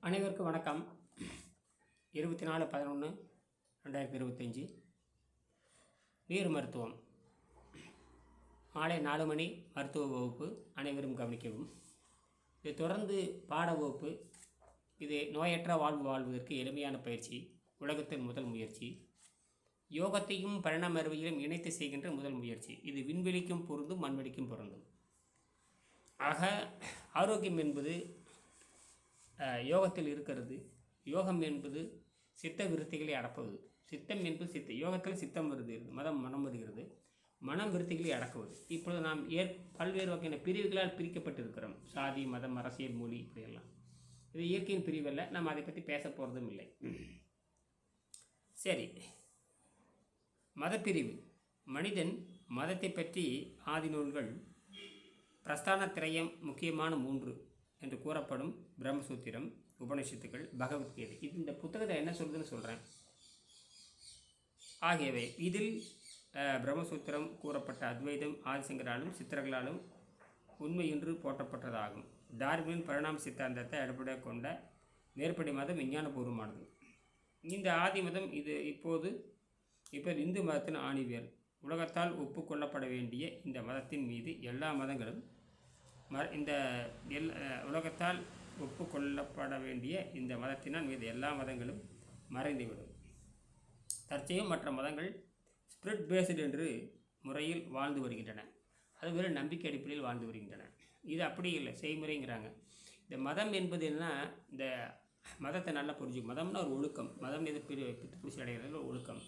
அனைவருக்கும் வணக்கம். இருபத்தி நாலு பதினொன்று ரெண்டாயிரத்தி இருபத்தஞ்சி. நீர் மருத்துவம். மாலை நாலு மணி மருத்துவ வகுப்பு அனைவரும் கவனிக்கவும். இதை தொடர்ந்து பாட வகுப்பு. இது நோயற்ற வாழ்வு வாழ்வதற்கு எளிமையான பயிற்சி உலகத்தின் முதல் முயற்சி. யோகத்தையும் பரிணாம அறிவியலும் இணைத்து செய்கின்ற முதல் முயற்சி. இது விண்வெளிக்கும் பொருந்தும் மண்வெளிக்கும் பொருந்தும். ஆக ஆரோக்கியம் என்பது யோகத்தில் இருக்கிறது. யோகம் என்பது சித்த விருத்திகளை அடப்பது சித்தம் என்பது சித்த யோகத்தில் சித்தம் வருது மதம் மனம் வருகிறது. மனம் விருத்திகளை அடக்குவது. இப்பொழுது நாம் ஏற் பல்வேறு வகையான பிரிவுகளால் பிரிக்கப்பட்டிருக்கிறோம். சாதி மதம் அரசியல் மொழி இப்படியெல்லாம் இது இயற்கையின் பிரிவல்ல நாம் அதை பற்றி பேச போகிறதும் இல்லை. சரி. மதப்பிரிவு. மனிதன் மதத்தை பற்றி ஆதி நூல்கள் பிரஸ்தான திரையம் முக்கியமான மூன்று. என்று கூறப்படும் பிரம்மசூத்திரம் உபனிஷத்துக்கள் பகவத்கீதை இது இந்த புத்தகத்தை என்ன சொல்லுதுன்னு சொல்கிறேன் ஆகியவை இதில் பிரம்மசூத்திரம் கூறப்பட்ட அத்வைதம் ஆதிசங்கராலும் சித்தர்களாலும் உண்மையின்று போற்றப்பட்டதாகும். டார்வின் பரிணாம சித்தாந்தத்தை அடிப்படையாக கொண்ட மேற்படி மதம் விஞ்ஞானபூர்வமானது. இந்த ஆதி மதம் இது இப்போது இப்போ இந்து மதத்தின் ஆணிவேர். உலகத்தால் ஒப்புக்கொள்ளப்பட வேண்டிய இந்த மதத்தின் மீது எல்லா மதங்களும் ம இந்த எல் உலகத்தால் ஒப்புக்கொள்ளப்பட வேண்டிய இந்த மதத்தினால் மீது எல்லா மதங்களும் மறைந்துவிடும். தற்செயலும் மற்ற மதங்கள் ஸ்பிரிட் பேஸ்டு என்று முறையில் வாழ்ந்து வருகின்றன. அது வெறும் நம்பிக்கை அடிப்படையில் வாழ்ந்து வருகின்றன. இது அப்படி இல்லை. செய்முறைங்கிறாங்க. இந்த மதம் என்பது என்ன இந்த மதத்தை நல்லா புரிஞ்சு மதம்னா ஒரு ஒழுக்கம். மதம் எது பிரி பிடிச்சி அடைகிறது ஒரு ஒழுக்கம்.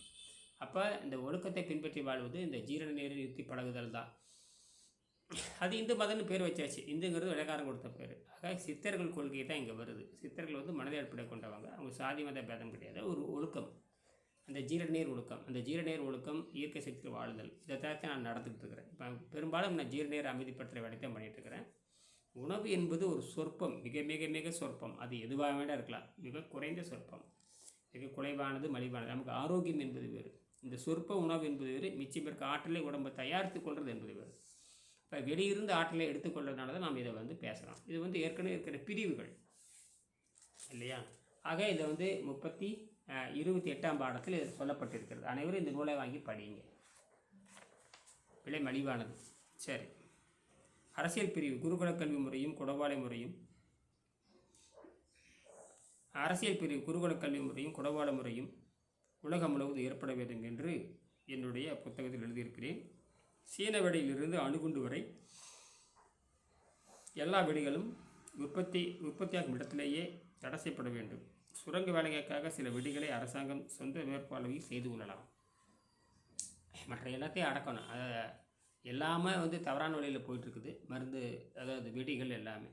அப்போ இந்த ஒழுக்கத்தை பின்பற்றி வாழ்வது இந்த ஜீரண நீர் யுத்தி பழகுதல் தான். அது இந்து மதம்னு பேர் வச்சாச்சு. இந்துங்கிறது விளக்காரம் கொடுத்த பேர். ஆக சித்தர்கள் கொள்கை தான் இங்கே வருது. சித்தர்கள் வந்து மனதை அடிப்படை கொண்டவங்க. அவங்க சாதி மத பேதம் கிடையாது. ஒரு ஒழுக்கம். அந்த ஜீரநீர் ஒழுக்கம். அந்த ஜீரநீர் ஒழுக்கம் இயற்கை சக்தியில் வாழுதல். இதை தான் நான் நடந்துக்கிட்டு இருக்கிறேன். இப்போ பெரும்பாலும் நான் ஜீரநீர் அமைதிப்படுத்துகிற வேலை தான் பண்ணிகிட்டு இருக்கிறேன். உணவு என்பது ஒரு சொற்பம். மிக மிக மிக சொற்பம். அது எதுவாக வேண்டாம் இருக்கலாம். மிக குறைந்த சொற்பம். மிக குறைவானது மலிவானது. நமக்கு ஆரோக்கியம் என்பது வேறு. இந்த சொற்ப உணவு என்பது வேறு. மிச்சம் பேருக்கு ஆற்றலை உடம்பை தயாரித்து கொள்வது என்பது வேறு. இப்போ வெளியிருந்து ஆற்றலை எடுத்துக்கொள்றதுனால தான் நாம் இதை வந்து பேசுகிறோம் இது வந்து ஏற்கனவே இருக்கிற பிரிவுகள் இல்லையா? ஆக இதை வந்து முப்பத்தி இருபத்தி எட்டாம் பாடத்தில் இது சொல்லப்பட்டிருக்கிறது. அனைவரும் இந்த நூலை வாங்கி படியுங்க. விலை மலிவானது. சரி. அரசியல் பிரிவு குருகுல கல்வி முறையும் குடவாலை முறையும் அரசியல் பிரிவு குருகுல கல்வி முறையும் குடவாள முறையும் உலகம் முழுவதும் ஏற்பட வேண்டும் என்று என்னுடைய புத்தகத்தில் எழுதியிருக்கிறேன். சீன வெடியிலிருந்து அணுகுண்டு வரை எல்லா வெடிகளும் உற்பத்தி உற்பத்தியாகும் இடத்திலேயே தடை செய்யப்பட வேண்டும். சுரங்க வேலைகளுக்காக சில வெடிகளை அரசாங்கம் சொந்த மேற்பார்வையில் செய்து கொள்ளலாம். மற்ற எல்லாத்தையும் அடக்கணும். அதை எல்லாமே வந்து தவறான வழியில் போயிட்டுருக்குது. மருந்து அதாவது வெடிகள் எல்லாமே.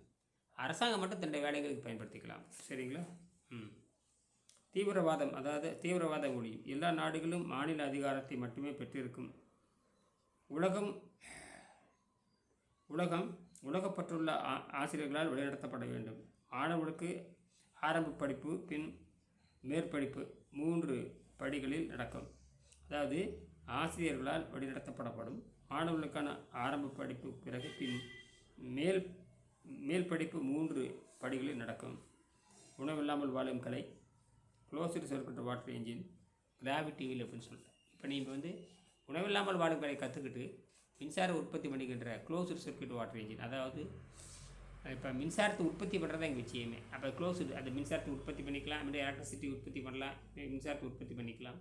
அரசாங்கம் மட்டும் தன்னுடைய வேலைகளுக்கு பயன்படுத்திக்கலாம். சரிங்களா? ம். தீவிரவாதம் அதாவது தீவிரவாத ஒளி. எல்லா நாடுகளும் மாநில அதிகாரத்தை மட்டுமே பெற்றிருக்கும். உலகம் உலகம் உலகப்பற்றுள்ள ஆ- ஆசிரியர்களால் வழிநடத்தப்பட வேண்டும். மாணவர்களுக்கு ஆரம்ப படிப்பு பின் மேற்படிப்பு மூன்று படிகளில் நடக்கும் அதாவது ஆசிரியர்களால் வழிநடத்தப்படப்படும். மாணவர்களுக்கான ஆரம்ப படிப்பு பிறகு பின் மேல் மேல் படிப்பு மூன்று படிகளில் நடக்கும் உணவில்லாமல் வாழும் கலை closed circuit water engine gravity wheel அப்படின்னு சொல்கிறேன் இப்போ நீங்கள் வந்து உணவில்லாமல் வாழும் கற்றுக்கிட்டு மின்சார உற்பத்தி பண்ணிக்கின்ற க்ளோஸ்டு சர்க்கியூட் வாட்டர் இன்ஜின் அதாவது இப்போ மின்சாரத்தை உற்பத்தி பண்ணுறது தான் எங்கள் விஷயமே. அப்போ க்ளோஸ்டு அந்த மின்சாரத்தை உற்பத்தி பண்ணிக்கலாம் அப்படி எலக்ட்ரிசிட்டி உற்பத்தி பண்ணலாம் மின்சாரத்தை உற்பத்தி பண்ணிக்கலாம்.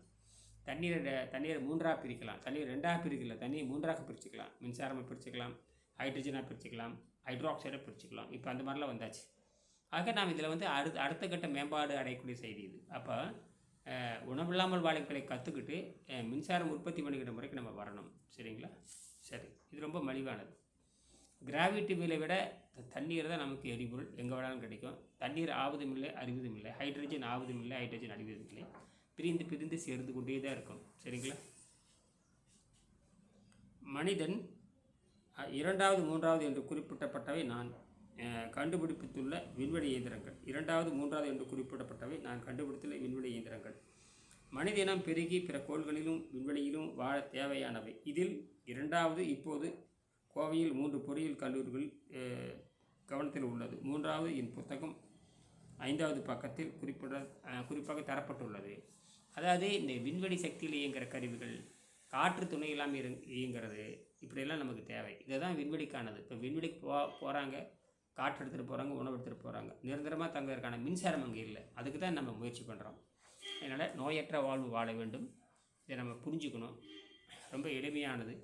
தண்ணீரை தண்ணீரை மூன்றாக பிரிக்கலாம். தண்ணீர் ரெண்டாக பிரிக்கல தண்ணியை மூன்றாக பிரிச்சுக்கலாம். மின்சாரமாக பிரிச்சுக்கலாம் ஹைட்ரஜனாக பிரிச்சுக்கலாம் ஹைட்ராக்சைடாக பிரிச்சுக்கலாம். இப்போ அந்த மாதிரிலாம் வந்தாச்சு. ஆக நாம் இதில் வந்து அடுத்த அடுத்த கட்ட மேம்பாடு அடையக்கூடிய செய்தி இது. அப்போ உணவில்லாமல் வாழைகளை கற்றுக்கிட்டு மின்சாரம் உற்பத்தி பண்ணிக்கிற முறைக்கு நம்ம வரணும். சரிங்களா? சரி. இது ரொம்ப மலிவானது. கிராவிட்டி வீலை விட தண்ணீர் தான் நமக்கு எரிபொருள். எங்கே வேணாலும் கிடைக்கும். தண்ணீர் ஆவதும் இல்லை அறிவதும் இல்லை. ஹைட்ரஜன் ஆவதும் இல்லை ஹைட்ரஜன் அழிவதும் இல்லை. பிரிந்து பிரிந்து சேர்ந்து கொண்டே தான் இருக்கும். சரிங்களா? மனிதன் இரண்டாவது மூன்றாவது என்று குறிப்பிட்டப்பட்டவை நான். கண்டுபிடிப்பித்துள்ள விண்வெளி இயந்திரங்கள். இரண்டாவது மூன்றாவது என்று குறிப்பிடப்பட்டவை. நான் கண்டுபிடித்துள்ள விண்வெளி இயந்திரங்கள். மனித இனம் பெருகி பிற கோள்களிலும் விண்வெளியிலும் வாழ தேவையானவை. இதில் இரண்டாவது இப்போது கோவையில் மூன்று பொறியியல் கல்லூரிகள் கவனத்தில் உள்ளது. மூன்றாவது என் புத்தகம் ஐந்தாவது பக்கத்தில் குறிப்பிட குறிப்பாக தரப்பட்டுள்ளது. அதாவது இந்த விண்வெளி சக்தியில் இயங்குகிற கருவிகள் காற்று துணை இல்லாமல் இயங்குறது இப்படியெல்லாம் நமக்கு தேவை. இதை தான் விண்வெளிக்கானது. இப்போ விண்வெளிக்கு போ போகிறாங்க காற்று எடுத்துகிட்டு போகிறாங்க உணவு எடுத்துகிட்டு போகிறாங்க நிரந்தரமாக தங்குவதற்கான மின்சாரம் அங்கே இல்லை. அதுக்கு தான் நம்ம முயற்சி பண்ணுறோம் அதனால் நோயற்ற வாழ்வு வாழ வேண்டும். இதை நம்ம புரிஞ்சுக்கணும். ரொம்ப எளிமையானது.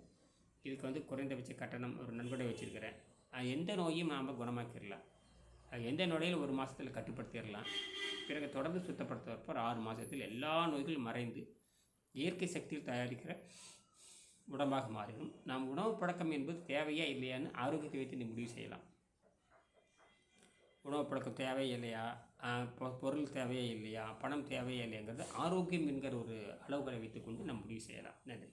இதுக்கு வந்து குறைந்தபட்ச கட்டணம் ஒரு நன்கொடை வச்சுருக்கிறேன். எந்த நோயும் நாம் குணமாக்கிடலாம். அது எந்த நோயிலும் ஒரு மாதத்தில் கட்டுப்படுத்திடலாம். பிறகு தொடர்ந்து சுத்தப்படுத்துவதற்கு ஒரு ஆறு மாதத்தில் எல்லா நோய்களும் மறைந்து இயற்கை சக்தியில் தயாரிக்கிற உடம்பாக மாறிடும். நாம் உணவு பழக்கம் என்பது தேவையா இல்லையான்னு ஆரோக்கியத்தை வைத்து நீ முடிவு செய்யலாம். உணவு பழக்கம் தேவையே இல்லையா பொருள் தேவையே இல்லையா பணம் தேவையே இல்லையாங்கிறது ஆரோக்கியம் என்கிற ஒரு அளவுகளை வைத்துக்கொண்டு நம்ம முடிவு செய்யலாம். நன்றி.